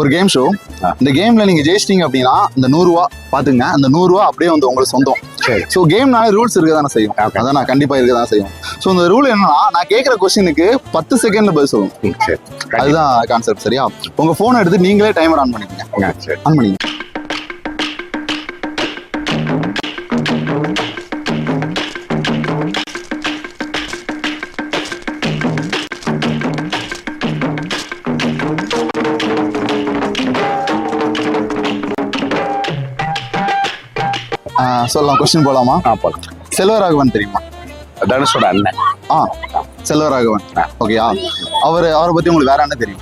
ஒரு game show. இந்த கேம்ல நீங்க ஜெயிச்சிட்டீங்க அப்படின்னா இந்த நூறு ரூபா பாத்துங்க. அந்த நூறு ரூபா அப்படியே வந்து உங்களுக்கு சொந்தம். ஸோ கேம்னால ரூல்ஸ் இருக்க தானே செய்யும். அதான் நான் கண்டிப்பா இருக்க தான் செய்யும். ஸோ இந்த ரூல் என்னன்னா நான் கேட்குற கொஸ்டினுக்கு பத்து செகண்ட்ல பதில் சொல்லணும் அதுதான் கான்செப்ட் சரியா? உங்க போன் எடுத்து நீங்களே டைமர் ஆன் பண்ணிக்கங்க. ஆன் பண்ணிக்கங்க. சொல்லலாம் கொஸ்டின் போலாமா? ஆ போலாம். செல்வராகவன் தெரியுமா? தனுஷோட அண்ணன். ஆ செல்வராகவன். ஓகேயா அவர் அவரை பத்தி உங்களுக்கு வேற என்ன தெரியும்?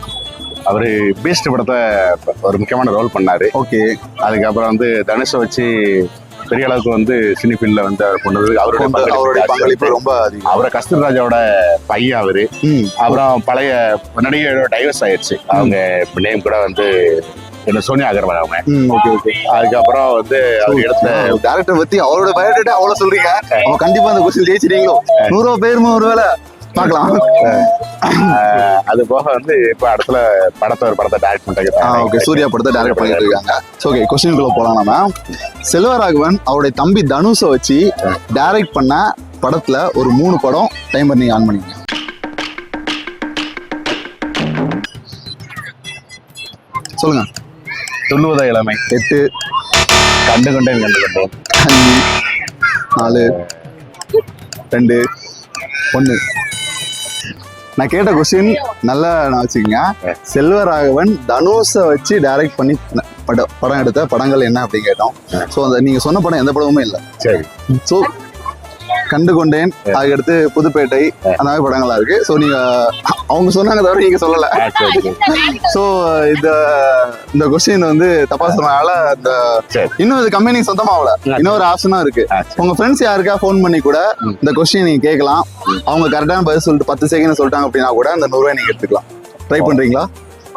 அவரு பீஸ்ட் படத்தை ஒரு முக்கியமான ரோல் பண்ணாரு. ஓகே அதுக்கப்புறம் வந்து தனுஷை வச்சு பெரிய அளவுக்கு வந்து சினி ஃபீல்ட்ல வந்து அவர் கொண்டு வந்து அவருடைய அவருடைய பங்களிப்பு. ரொம்ப அதிகம். அவரை கஸ்தூர்ராஜாவோட பையன் அவரு. அப்புறம் பழைய நடிகையோட டைவர்ஸ் ஆயிடுச்சு. அவங்க நேம் கூட வந்து என்ன சோனியா அகர்வால் அவங்க. Okay okay. அதுக்கப்புறம் வந்து அவர் எடுத்த டேரக்டர் பத்தி அவரோட பயோடேட்டா அவ்வளவு சொல்றீங்க. அவ கண்டிப்பா அந்த கொஸ்டின் ஜெயிச்சிட்டீங்களோ நூறு ரூபா பேருமா ஒருவேளை பார்க்கலாம். அது போக வந்து இப்ப அடுத்துல படத்தை ஒரு படத்தை டைரக்ட் ஆ ஓகே பண்ணிட்டு சூர்யா படத்தை டைரக்ட் பண்ணிட்டு இருக்காங்க. ஓகே கொஸ்டின்குள்ள போலாம் நாம செல்வராகவன் அவருடைய தம்பி தனுஷை வச்சு டைரக்ட் பண்ண படத்துல ஒரு மூணு படம் டைமர் நீங்க ஆன் பண்ணிக்கங்க. சொல்லுங்க. துள்ளுவத இளமை. எட்டு. கண்டு கொண்டேன் கண்டு அஞ்சு. நாலு. ரெண்டு. ஒன்று நான் கேட்ட கொஸ்டின் நல்லா நான் வச்சுக்கோங்க செல்வராகவன் தனுஷை வச்சு டைரக்ட் பண்ணி படம் படம் எடுத்த படங்கள் என்ன அப்படின்னு கேட்டோம். ஸோ அந்த நீங்க சொன்ன படம் எந்த படமுமே இல்லை. சரி. ஸோ கண்டு கொண்டேன். அதுக்கடுத்து புதுப்பேட்டை அந்த மாதிரி படங்களா இருக்கு. ஸோ நீங்க அவங்க சொன்னாங்க தவிர நீங்க சொல்லல. ஸோ இந்த இந்த கொஸ்டின் வந்து தப்பா சொன்னனால இந்த இன்னும் இது கம்பெனி சொந்தமாகல. இன்னொரு ஆப்ஷனும் இருக்கு. உங்க ஃப்ரெண்ட்ஸ் யாருக்கா ஃபோன் பண்ணி கூட. இந்த கொஸ்டின் நீங்க கேட்கலாம். அவங்க கரெக்டான பதில் சொல்லிட்டு பத்து செகண்ட் சொல்லிட்டாங்க அப்படின்னா கூட அந்த நூறுரூவா நீங்க எடுத்துக்கலாம். ட்ரை பண்றீங்களா?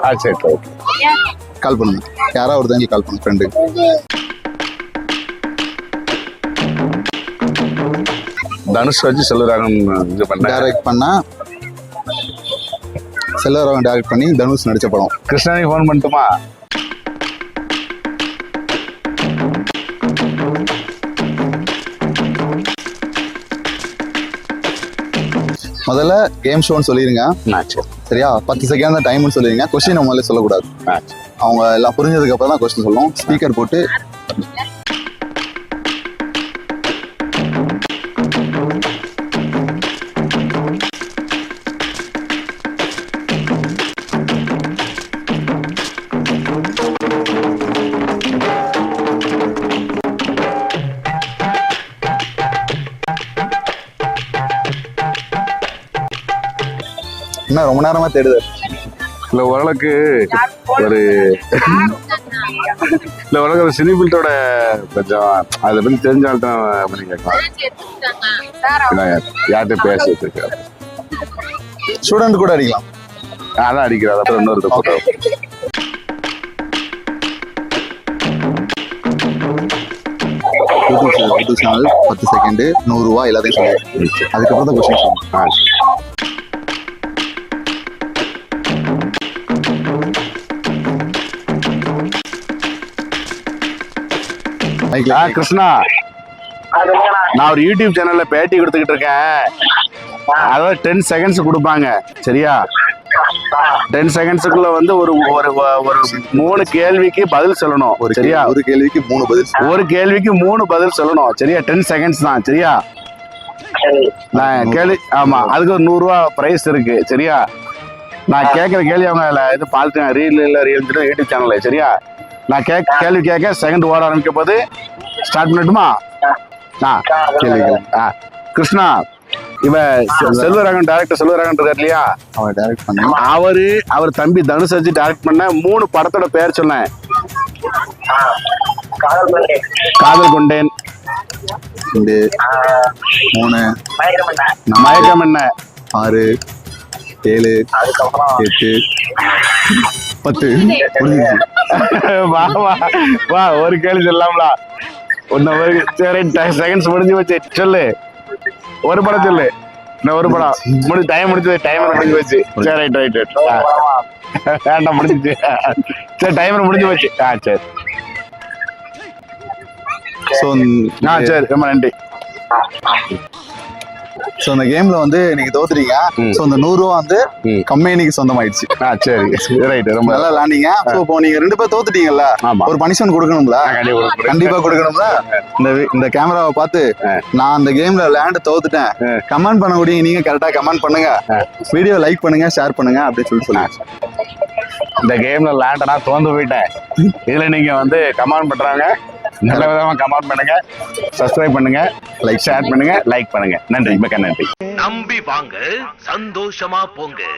ஆ சரி ஓகே. கால் பண்ணுங்க. யாராவது ஒருத்தங்க கால் பண்ணுங்க ஃப்ரெண்டு தனுஷ் வச்சு செல்வராகன் இது பண்ண டைரக்ட் பண்ணா செல்வராகவன் டைரக்ட் பண்ணி தனுஷ் நடிச்ச படம். கிருஷ்ணானி ஃபோன் பண்ணட்டுமா? முதல்ல கேம் ஷோன்னு சரி சரியா? பத்து செகண்ட் தான் டைம்னு சொல்லிருங்க. கொஸ்டின் முதல்ல சொல்லக்கூடாது. அவங்க எல்லாம் புரிஞ்சதுக்கு அப்புறம் தான் கொஸ்டின் சொல்லுவோம். ஸ்பீக்கர் போட்டு என்ன ரொம்ப நேரமா தேடுது? இல்ல ஓரளவுக்கு ஒரு இல்ல ஓரளவுக்கு ஒரு சினி ஃபீல்டோட கொஞ்சம் அதை பத்தி தெரிஞ்சால்தான் பண்ணி கேட்கலாம். யார்கிட்ட பேசி வச்சிருக்காரு ஸ்டூடெண்ட் கூட அடிக்கலாம். அதான் அடிக்கிறார் அப்புறம் இன்னொரு போட்டோ யூடியூப் சேனல் பத்து செகண்ட் நூறுரூவா எல்லாத்தையும் சொல்லுங்க அதுக்கப்புறம் தான் கொஸ்டின் ஆ கிருஷ்ணா. நான் ஒரு யூடியூப் சேனல்ல பேட்டி கொடுத்துக்கிட்டு இருக்கேன். அதாவது டென் செகண்ட்ஸ் கொடுப்பாங்க. சரியா? டென் செகண்ட்ஸுக்குள்ள வந்து ஒரு ஒரு ஒரு மூணு கேள்விக்கு பதில் சொல்லணும் ஒரு சரியா? ஒரு கேள்விக்கு மூணு பதில். ஒரு கேள்விக்கு மூணு பதில் சொல்லணும் சரியா? டென் செகண்ட்ஸ் தான் சரியா? நான் கேள்வி ஆமா அதுக்கு ஒரு நூறுரூவா ப்ரைஸ் இருக்கு சரியா? நான் கேட்குற கேள்வி அவங்க அதில் இது பார்த்துட்டேன் ரீல் இல்லை ரீல் யூடியூப் சேனல்ல சரியா? நான் கேக் கேள்வி கேட்க செகண்ட் ஓட ஆரம்பிக்கும் போது ஸ்டார்ட் பண்ணட்டுமா? ஆ. கேள்வி கேளு. ஆ. கிருஷ்ணா இவ செ- செல்வராகவன் டேரக்டர் செல்வராகவன் இருக்கார் இல்லையா? அவன் டைரக்ட் பண்ணி அவரு அவர் தம்பி தனுஷ் வச்சு டைரக்ட் பண்ண மூணு படத்தோட பேர் சொன்னேன். காதல் கொண்டேன். ரெண்டு மூணு மயக்கம் என்ன ஆறு ஏழு எட்டு பத்து. வா வா வா ஒரு கேள்வி சொல்லலாம்ல. ஒன்னு செகண்ட்ஸ் முடிஞ்சு வச்சு சொல்லு. ஒரு படம் சொல்லு இன்னும் ஒரு படம். முடிஞ்சு டைம் முடிஞ்சது டைம் முடிஞ்சு வச்சு சரி ரைட் ரைட் ரைட் வேண்டாம் முடிஞ்சிச்சு. சரி டைமர் முடிஞ்சு போச்சு. ஆ சரி. ஸோ ஆ சரி ரொம்ப நன்றி. ஸோ இந்த கேம்ல வந்து நீங்க தோத்துட்டீங்க. ம். ஸோ இந்த நூறு ரூபா வந்து. கம்பெனிக்கு சொந்தமாயிடுச்சு. ஆ சரி. ரைட் ரொம்ப நல்லா விளாண்டீங்க ஸோ இப்போ நீங்க ரெண்டு பேர் தோத்துட்டீங்கல்ல ஒரு பனிஷ்மெண்ட் கொடுக்கணும்ல? கண்டிப்பா கொடுக்கணும்ல? இந்த இந்த கேமராவை பார்த்து நான் அந்த கேம்ல விளையாண்டு தோத்துட்டேன். கமெண்ட் பண்ணக்கூடிய நீங்க கரெக்டா கமெண்ட் பண்ணுங்க. வீடியோ லைக் பண்ணுங்க ஷேர் பண்ணுங்க அப்படின்னு சொல்லி சொல்லுங்க இந்த கேம்ல லேண்டனா தோந்து போயிட்டேன். இதுல நீங்க வந்து கமெண்ட் பண்றாங்க நல்ல விதமா கமெண்ட் பண்ணுங்க. சப்ஸ்கிரைப் பண்ணுங்க. லைக் ஷேர் பண்ணுங்க. லைக் பண்ணுங்க. நன்றி. மிக்க நன்றி. நம்பி வாங்க. சந்தோஷமா போங்க.